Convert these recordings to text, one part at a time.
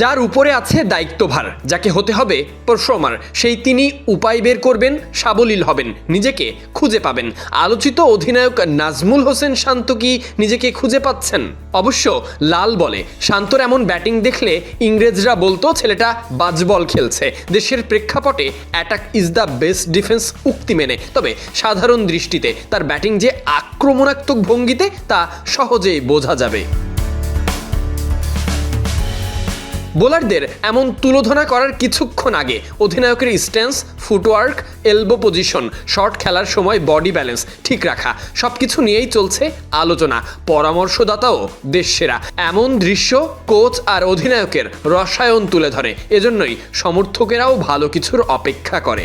যার উপরে আছে দায়িত্বভার, যাকে হতে হবে পারফর্মার সেই তিনি উপায় বের করবেন, সাবলীল হবেন, নিজেকে খুঁজে পাবেন। আলোচিত অধিনায়ক নাজমুল হোসেন শান্ত কি নিজেকে খুঁজে পাচ্ছেন? অবশ্য লাল বলে, শান্তর এমন ব্যাটিং দেখলে ইংরেজরা বলতো, ছেলেটা বাজবল খেলছে। দেশের প্রেক্ষাপটে attack is the best defence উক্তি মেনে। তবে সাধারণ দৃষ্টিতে তার ব্যাটিং যে আক্রমণাত্মক ভঙ্গিতে তা সহজেই বোঝা যাবে। বোলারদের এমন তুলোধনা করার কিছুক্ষণ আগে অধিনায়কের stance, footwork, elbow position shot খেলার সময় বডি ব্যালেন্স ঠিক রাখা সব কিছু নিয়েই চলছে আলোচনা, পরামর্শদাতাও দেশসেরা এমন দৃশ্য কোচ আর অধিনায়কের রসায়ন তুলে ধরে, এজন্যই সমর্থকেরাও ভালো কিছুর অপেক্ষা করে।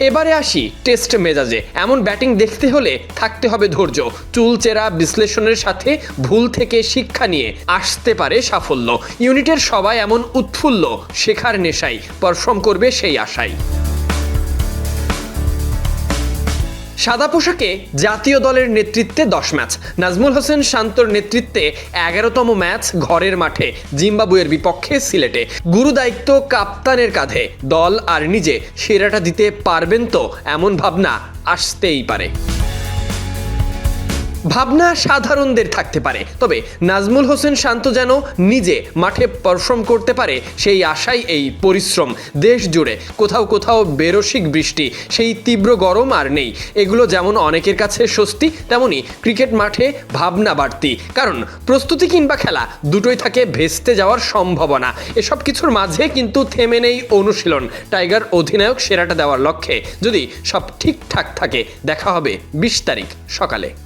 এবারে আসি টেস্ট মেজাজে। এমন ব্যাটিং দেখতে হলে থাকতে হবে ধৈর্য। চুলচেরা বিশ্লেষণের সাথে ভুল থেকে শিক্ষা নিয়ে আসতে পারে সাফল্য। ইউনিটের সবাই এমন উৎফুল্ল, শেখার নেশাই পারফর্ম করবে সেই আশায়। সাদা পোশাকে জাতীয় দলের নেতৃত্বে দশ ম্যাচ। নাজমুল হোসেন শান্তর নেতৃত্বে এগারোতম ম্যাচ ঘরের মাঠে, জিম্বাবুয়ের বিপক্ষে সিলেটে। গুরু দায়িত্ব কাপ্তানের কাঁধে, দল আর নিজে সেরাটা দিতে পারবেন তো এমন ভাবনা আসতেই পারে। ভাবনা সাধারণদের থাকতে পারে। তবে নাজমুল হোসেন শান্ত যেন নিজে মাঠে পারফর্ম করতে পারে, সেই আশাই এই পরিশ্রম। দেশ জুড়ে কোথাও কোথাও বেরসিক বৃষ্টি, সেই তীব্র গরম আর নেই। এগুলো যেমন অনেকের কাছে স্বস্তি, তেমনি ক্রিকেট মাঠে ভাবনা বাড়তি। কারণ প্রস্তুতি কিংবা খেলা দুটোই থাকে ভেস্তে যাওয়ার সম্ভাবনা। এসব কিছুর মাঝে কিন্তু থেমে নেই অনুশীলন। টাইগার অধিনায়ক সেরাটা দেওয়ার লক্ষ্যে। যদি সব ঠিকঠাক থাকে, দেখা হবে বিশ তারিখ সকালে।